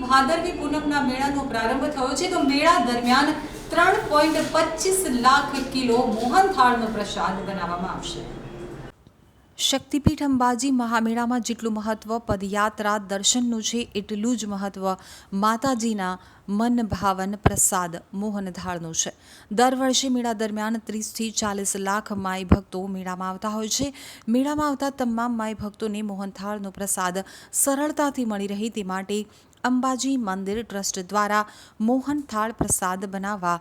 ભાદરવી પૂનમના મેળાનો પ્રારંભ થયો છે. તો મેળા દરમિયાન ત્રણ પોઈન્ટ પચીસ લાખ કિલો મોહનથાળનો પ્રસાદ બનાવવામાં આવશે. શક્તિપીઠ અંબાજી મહામેળામાં જેટલું મહત્વ, પદયાત્રા દર્શનનું છે એટલું જ મહત્વ. માતાજીના મન ભાવન પ્રસાદ મોહનધાળનું છે. દર વર્ષે મેળા દરમિયાન ત્રીસથી ચાલીસ લાખ માય ભક્તો મેળામાં આવતા હોય છે. મેળામાં આવતા તમામ માય ભક્તોને મોહનથાળનો પ્રસાદ સરળતાથી મળી રહે તે માટે અંબાજી મંદિર ટ્રસ્ટ દ્વારા મોહનથાળ પ્રસાદ બનાવવા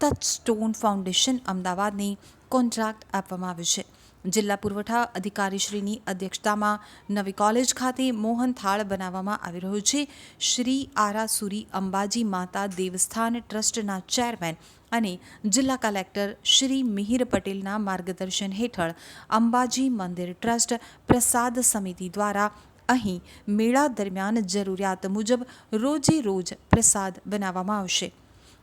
ટચસ્ટોન ફાઉન્ડેશન અમદાવાદની કોન્ટ્રાક્ટ આપવામાં આવ્યું છે. જિલ્લા પુરવઠા અધિકારીશ્રીની અધ્યક્ષતામાં નવી કોલેજ ખાતે મોહન થાળ બનાવવામાં આવી રહ્યો છે. શ્રી આરાસુરી અંબાજી માતા દેવસ્થાન ટ્રસ્ટના ચેરમેન અને જિલ્લા કલેક્ટર શ્રી મિહિર પટેલના માર્ગદર્શન હેઠળ અંબાજી મંદિર ટ્રસ્ટ પ્રસાદ સમિતિ દ્વારા અહીં મેળા દરમિયાન જરૂરિયાત મુજબ રોજે રોજ પ્રસાદ બનાવવામાં આવશે.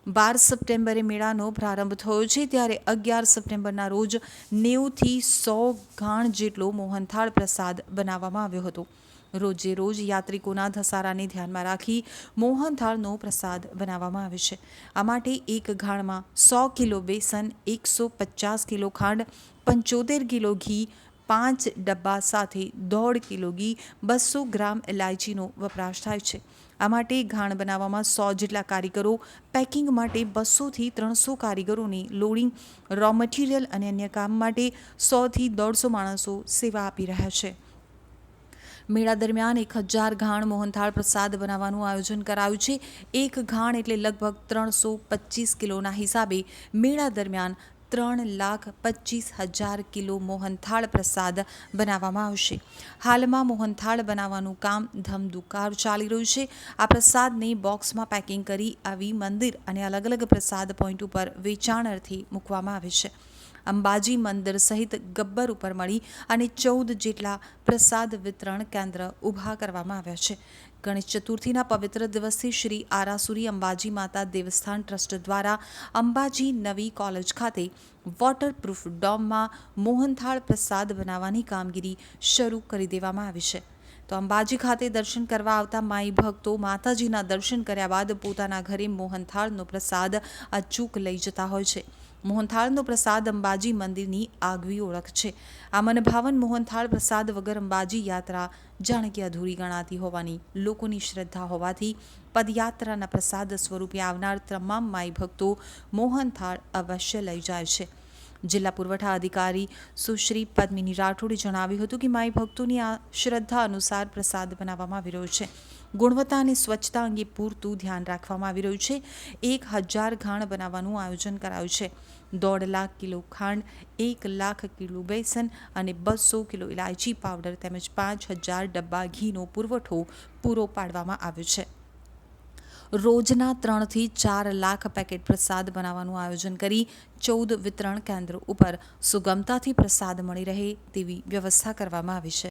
બાર સપ્ટેમ્બરે મેળાનો પ્રારંભ થયો છે ત્યારે અગિયાર સપ્ટેમ્બરના રોજ નેવુંથી સો ઘાણ જેટલો મોહનથાળ પ્રસાદ બનાવવામાં આવ્યો હતો. રોજે રોજ યાત્રિકોના ધસારાને ધ્યાનમાં રાખી મોહનથાળનો પ્રસાદ બનાવવામાં આવે છે. આ માટે એક ઘાણમાં સો કિલો બેસન, એકસો પચાસ કિલો ખાંડ, પંચોતેર કિલો ઘી પાંચ ડબ્બા સાથે દોઢ કિલો ઘી, બસો ગ્રામ ઇલાયચીનો વપરાશ થાય છે. આ માટે ઘાણ બનાવવામાં સો જેટલા કારીગરો, પેકિંગ માટે બસોથી ત્રણસો કારીગરોને લોડિંગ રો મટીરિયલ અને અન્ય કામ માટે સોથી દોઢસો માણસો સેવા આપી રહ્યા છે. મેળા દરમિયાન એક હજાર ઘાણ મોહનથાળ પ્રસાદ બનાવવાનું આયોજન કરાયું છે. એક ઘાણ એટલે લગભગ ત્રણસો પચીસ કિલોના હિસાબે મેળા દરમિયાન ત્રણ લાખ પચીસ હજાર કિલો મોહનથાળ પ્રસાદ બનાવવામાં આવશે. હાલમાં મોહનથાળ બનાવવાનું કામ ધમધુકાર ચાલી રહ્યું છે. આ પ્રસાદને બોક્સમાં પેકિંગ કરી આવી મંદિર અને અલગ અલગ પ્રસાદ પોઈન્ટ ઉપર વેચાણ અર્થે મૂકવામાં આવે છે. અંબાજી મંદિર સહિત ગબ્બર ઉપર મળી અને ચૌદ જેટલા પ્રસાદ વિતરણ કેન્દ્ર ઊભા કરવામાં આવ્યા છે. ગણેશ ચતુર્થીના પવિત્ર દિવસથી શ્રી આરાસુરી અંબાજી માતા દેવસ્થાન ટ્રસ્ટ દ્વારા અંબાજી નવી કોલેજ ખાતે વોટરપ્રૂફ ડોમમાં મોહનથાળ પ્રસાદ બનાવવાની કામગીરી શરૂ કરી દેવામાં આવી છે. તો અંબાજી ખાતે દર્શન કરવા આવતા માઈ ભક્તો માતાજીના દર્શન કર્યા બાદ પોતાના ઘરે મોહનથાળનો પ્રસાદ અચૂક લઈ જતા હોય છે. મોહનથાળનો પ્રસાદ અંબાજી મંદિરની આગવી ઓળખ છે. આ મનભાવન મોહનથાળ પ્રસાદ વગર અંબાજી યાત્રા જાણે કે અધૂરી ગણાતી હોવાની, લોકોની શ્રદ્ધા હોવાથી પદયાત્રાના પ્રસાદ સ્વરૂપે આવનાર તમામ માઈ ભક્તો મોહનથાળ અવશ્ય લઈ જાય છે. જિલ્લા પુરવઠા અધિકારી સુશ્રી પદ્મિની રાઠોડે જણાવ્યું હતું કે માઈ ભક્તોની આ શ્રદ્ધા અનુસાર પ્રસાદ બનાવવામાં આવી રહ્યો છે. ગુણવત્તા અને સ્વચ્છતા અંગે પૂરતું ધ્યાન રાખવામાં આવી રહ્યું છે. એક હજાર ઘાણ બનાવવાનું આયોજન કરાયું છે. દોઢ લાખ કિલો ખાંડ, એક લાખ કિલો બેસન અને બસો કિલો ઇલાયચી પાવડર તેમજ પાંચ હજાર ડબ્બા ઘીનો પુરવઠો પૂરો પાડવામાં આવ્યો છે. રોજના ત્રણથી ચાર લાખ પેકેટ પ્રસાદ બનાવવાનું આયોજન કરી ચૌદ વિતરણ કેન્દ્રો ઉપર સુગમતાથી પ્રસાદ મળી રહે તેવી વ્યવસ્થા કરવામાં આવી છે.